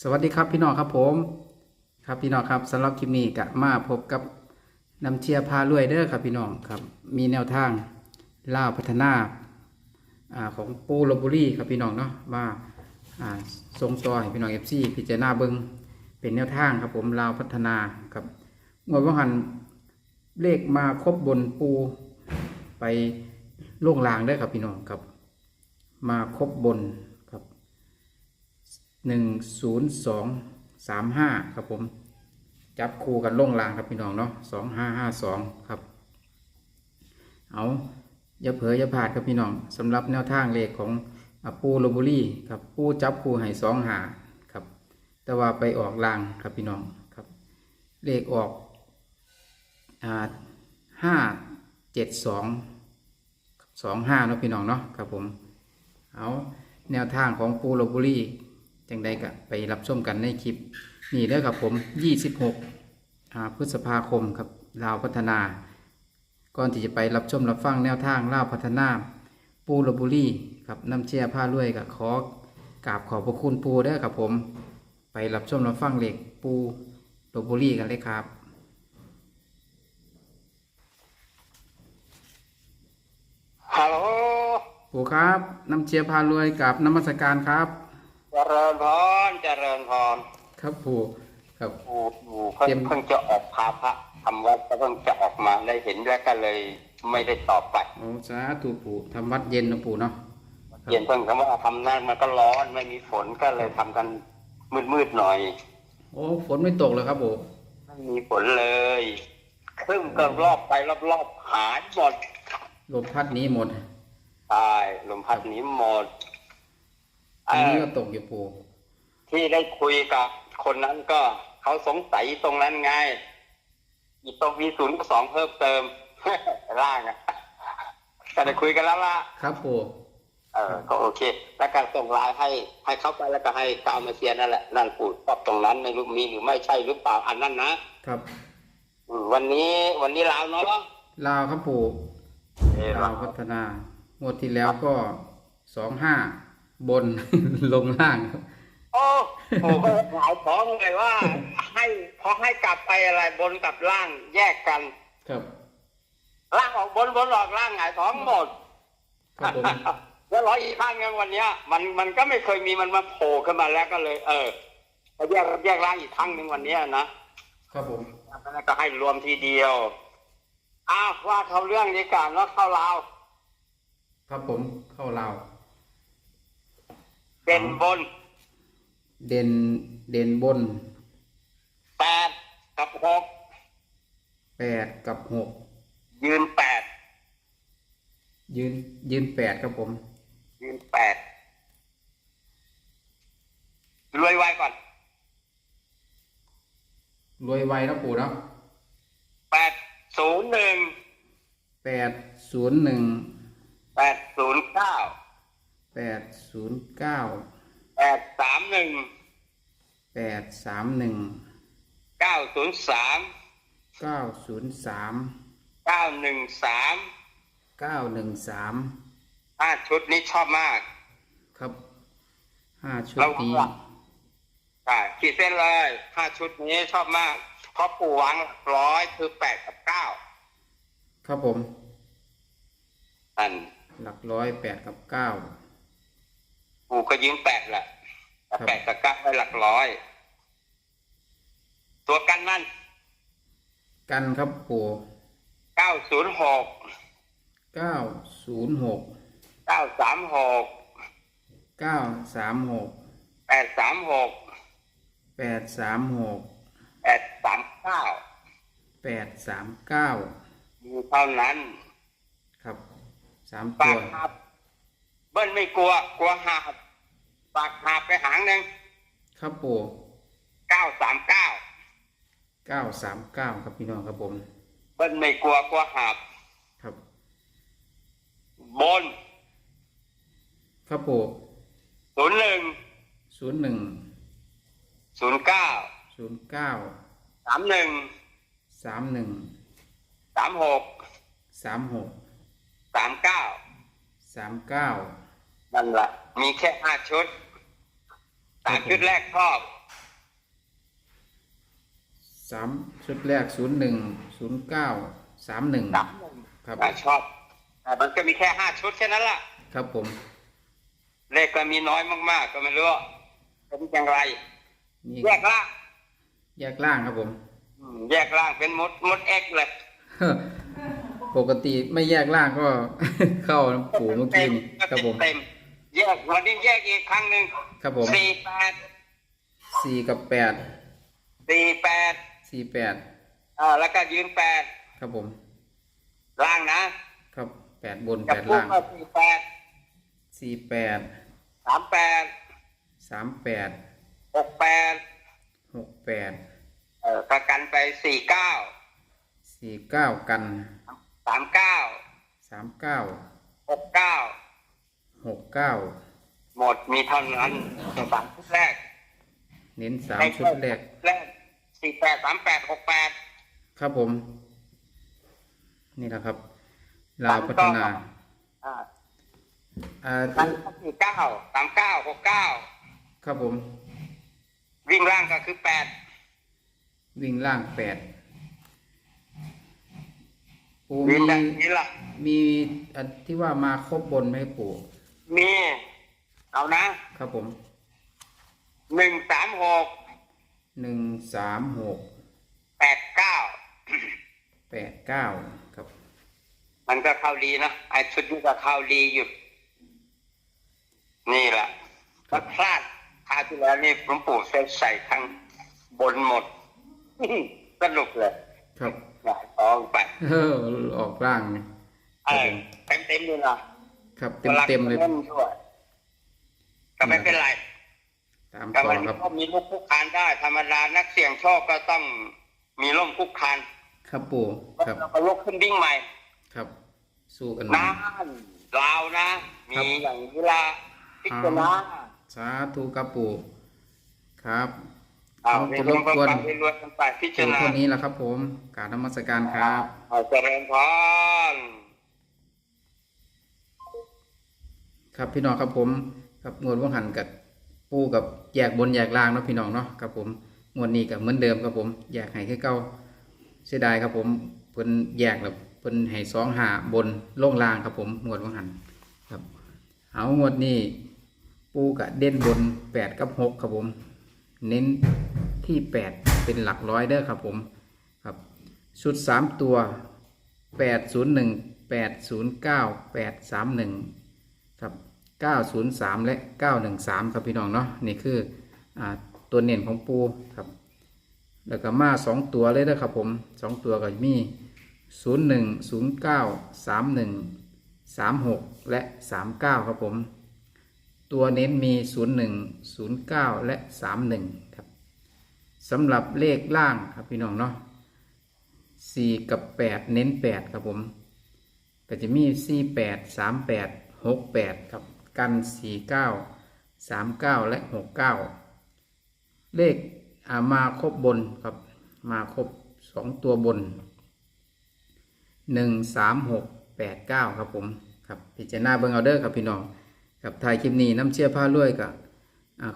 สวัสดีครับพี่น้องครับผม ครับพี่น้องครับสำหรับคลิปนี้ก็มาพบกับน้ำเชียร์พารวยเด้อครับพี่น้องครับ มีแนวทางล่าพัฒนาอ่าของปูโรบุรีครับพี่น้องเนาะมาอ่าทรงต่อให้พี่น้องเอฟซีพิจารณาเบิงเป็นแนวทางครับผมลาวพัฒนาครับงวดว่าหันเลขมาครบบนปูไปล่วงลางเด้ครับพี่น้องครับ มาครบบน หนึ่งศูนย์สองสามห้าครับผม จับคู่กันล่งรางครับพี่น้องเนาะสองห้าห้าสองครับ เอาอย่าเผลออย่าพลาดครับพี่น้องสำหรับแนวทางเลขของปูโรบุรีครับปูจับคู่ให้สองหาครับ แต่ว่าไปออกรางครับพี่น้องครับ เลขออกห้าเจ็ดสองสองห้าเนาะพี่น้องเนาะครับผม เอาแนวทางของปูโรบุรี จังใดก็ไปรับชมกันในคลิป นี่เด้อครับผม 26อ่าพฤษภาคมครับลาวพัฒนา ก่อนที่จะไปรับชมรับฟังแนวทางลาวพัฒนา ปูโรบุรีครับน้ำเชียร์ผ้าลวยกับขอกราบขอบพระคุณปูเด้อครับผม ไปรับชมรับฟังเหล็กปูโรบุรีกันเลยครับฮัลโหลปูครับน้ำเชียร์ผ้ารวยกับน้ำมัสการครับเจริญพรเจริญพรครับปูครับปู่ปู่เพิ่งเตรียมเพิ่งจะออกพาพระทำวัดก็เพิ่งจะออกมาได้เห็นแล้วก็เลยไม่ได้ตอบไปโอ้สาธุปูทำวัดเย็นนะปูเนาะครับเย็นเพิ่งคำว่าทำนั่นมันก็ร้อนไม่มีฝนก็เลยทำกันมืดๆหน่อย โอ้ฝนไม่ตกเลยครับปูไม่มีฝนเลยครึ่งก็รอบไปรอบๆหายหมดลมพัดหนี้หมดตายลมพัดหนีหมด อันนี้เอ่ก็อตกอยู่ปูที่ได้คุยกับคนนั้นก็เขาสงสัยตรงนั้นไงอีกตรงมีศูนย์สองเพิ่มเติมร่างอะก็ได้คุยกันแล้วล่ะครับปูเออก็โอเค แล้วก็ส่งไลน์ให้ ให้เขาไปแล้วก็ให้กาวมาเชียร์นั่นแหละนั่นปูดชอบตรงนั้นไม่รู้มีหรือไม่ใช่หรือเปล่าอันนั้นนะครับอืมวันนี้วันนี้ลาวเนาะลาวครับปูเออลาวพัฒนางวดที่แล้วก็สองห้า บน ลงล่างครับ โอ้โหก็หายท้องเลยว่า ให้พอให้กลับไปอะไรบนกับล่างแยกกัน ครับ ล่างออกบนบนออกล่างหงายท้องหมด ครับผม แล้วร้อยอีกข้างยังวันเนี้ย มันมันก็ไม่เคยมีมันมาโผล่ขึ้นมาแล้วก็เลย เออมาแยกแยกร่างอีกครั้งหนึ่งวันเนี้ยนะครับผม แล้วก็ให้รวมทีเดียวอ้าวว่าเขาเรื่องนี้กันว่าเข้าลาว ครับผมเข้าลาว เป็นบนเด่นเด่นบนแปดกับหกแปดกับหกยืนแปดยืนยืนแปดครับผม ยืนแปดรวยไวก่อน รวยไวนะปูเนาะแปดศูนย์หนึ่งแปดศูนย์หนึ่งแปดศูนย์เก้า แปดศูนย์เก้าแปดสามหนึ่งแปดสามหนึ่งเก้าศูนย์สามเก้าศูนย์สามเก้าหนึ่งสามเก้าหนึ่งสามห้าชุดนี้ชอบมาก ครับห้าชุดเรานี้อ่าขีดเส้นเลยห้าชุดนี้ชอบมาก เพราะปู่วางร้อยคือแปดกับเก้าครับผม อัน หลักร้อยแปดกับเก้า ปู่ก็ยืมแปดแหละแต่ครับแปดกับเก้าไว้หลักร้อย ตัวกันนั่น กันครับปูเก้าศูนย์หกเก้าศูนย์หกเก้าสามหกเก้าสามหกแปดสามหกแปดสามหกแปดสามเก้าแปดสามเก้ามีเท่านั้น ครับสามปาตักวหั บเบิ้ลไม่กลัว กลัวหับปากหับไปหางหนึ่งครับปูเก้าสามเก้าเก้าสามเก้าครับพี่น้องครับผม เบิ้ลไม่กลัวกลัวหับครับ บน ครับปูศูนย์หนึ่งศูนย์หนึ่งศูนย์เก้าศูนย์เก้าสามหนึ่งสามหนึ่งสามหกสามหกสามเก้าสามเก้า นั่นแหละมีแค่ห้าชุดสามชุดแรกชอบสามชุดแรกศูนย์หนึ่งศูนย์เก้าสามหนึ่งสามครับอ่าชอบแต่มันก็มีแค่ห้าชุดแค่นั้นแหละครับผม เลขก็มีน้อยมาก ๆ ก็ไม่รู้ว่าเป็นอย่างไรนี่แยกล่างแยกล่างครับผมอืมแยกล่างเป็นมดมดเอ็กเลยปกติไม่แยกล่างก็ เข้าปู่เมื่อกี้นี่ครับผม เต็ม แยกวันนี้แยกอีกครั้งหนึ่งครับผมสี่แปดสี่กับแปดสี่แปดสี่แปดอ่าแล้วก็ยืนแปดครับผม ล่างนะครับแปดบนจัแปบดคู่ล่างก็สี่แปดสี่แปดสามแปดสามแปดหกแปดหกแปดเออประกันไปสี่เก้าสี่เก้ากันสามเก้าสามเก้าหกเก้า หกเก้าหมดมีเท่านั้นสามชุดแรก เน้นสามชุดแรกแรกสี่แปดสามแปดหกแปดครับผม นี่แหละครับลาวพัฒนาอ่าอ่าสามสี่เก้าสามเก้าหกเก้าครับผม วิ่งล่างก็คือแปดวิ่งล่างแปดปูวิ่มีงแบบนี้ละมีอันที่ว่ามาครบบนไหมปู่ มีเอานะครับผมหนึ่งสามหกหนึ่งสามหกแปดเก้าแปดเก้าครับ มันก็เข้าดีนะไอ้ชุดนี้ก็เข้าดีอยู่นี่แหละก็พลาดคราวที่แล้วนี่หลวงปู่ใส่ใส่ทั้งบนหมดสนุกเลยครับหงายท้องไปเออออกล่างนี่คเอรับอผมเต็มเต็มๆเลยนะ ครับเต็มเต็มๆเลยวาด้วยก็ไม่เป็นไรตามแต่ต่อวันคนี้รับก็มีลูกคุกคานได้ ธรรมดานักเสี่ยงโชคก็ต้องมีร่มคุกคานครับปู่ครับแล้วก็ลุกขึ้นวิ่งใหม่ ครับ สู้กันนานลาวนะ มีอย่างนี้ละพิจารณาสาธุครับปู่ครับเอาเอาไปจะรรวบมกันกวนไปรวมกันไปพิจารปู่ณาเท่านี้แหละครับ ผมกรารนมัสการครับเอาเจริญพร ครับพี่น้องครับผมครับงวดว่างหันกับปูกับแยกบนแยกล่างเนาะพี่น้องเนาะครับผมงวดนี้กับเหมือนเดิมครับผมแยกให้คือเก่าเสียดายครับผมเพิ่นแยกแบบเพิ่นให้สองหาบนล่งล่างครับผมงวดว่างหันครับเอางวดนี้ปูกับเด่นบนแปดกับหกครับผม เน้นที่แปดเป็นหลักร้อยเด้อครับผมครับชุดสามตัวแปดศูนย์หนึ่งแปดศูนย์เก้าแปดสามหนึ่งครับ 903 และ 913 ครับพี่น้องเนาะนี่คืออตัวเน่นของปูครับแล้วก็มาสองตัวเลยนะครับผมสองตัวก็มี 01 09 31 36 และ 39 ครับผม ตัวเน้นมี 01 09 และ 31 ครับสำหรับเลขล่างครับพี่น้องเนาะ4 กับ 8 เน้น 8 ครับผมก็จะมี 48 38 68 ครับ กัน 49 39 และ 69 เลขามาครบบนครับ มาครบ 2 ตัวบน 1 3 6 8 9 ครับผมครับพิจารณาเบิ่งเอาเด้อครับพี่น้องครับถ่ายคลิปนี้น้ำเชื่อผ้าลวยกับ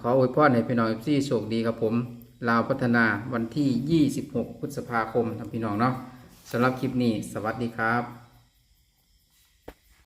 ขออวยพรให้พี่น้องที่โชคดีครับผมลาวพัฒนาวันที่ 26 พฤษภาคมครับพี่น้องเนาะสำหรับคลิปนี้ สวัสดีครับ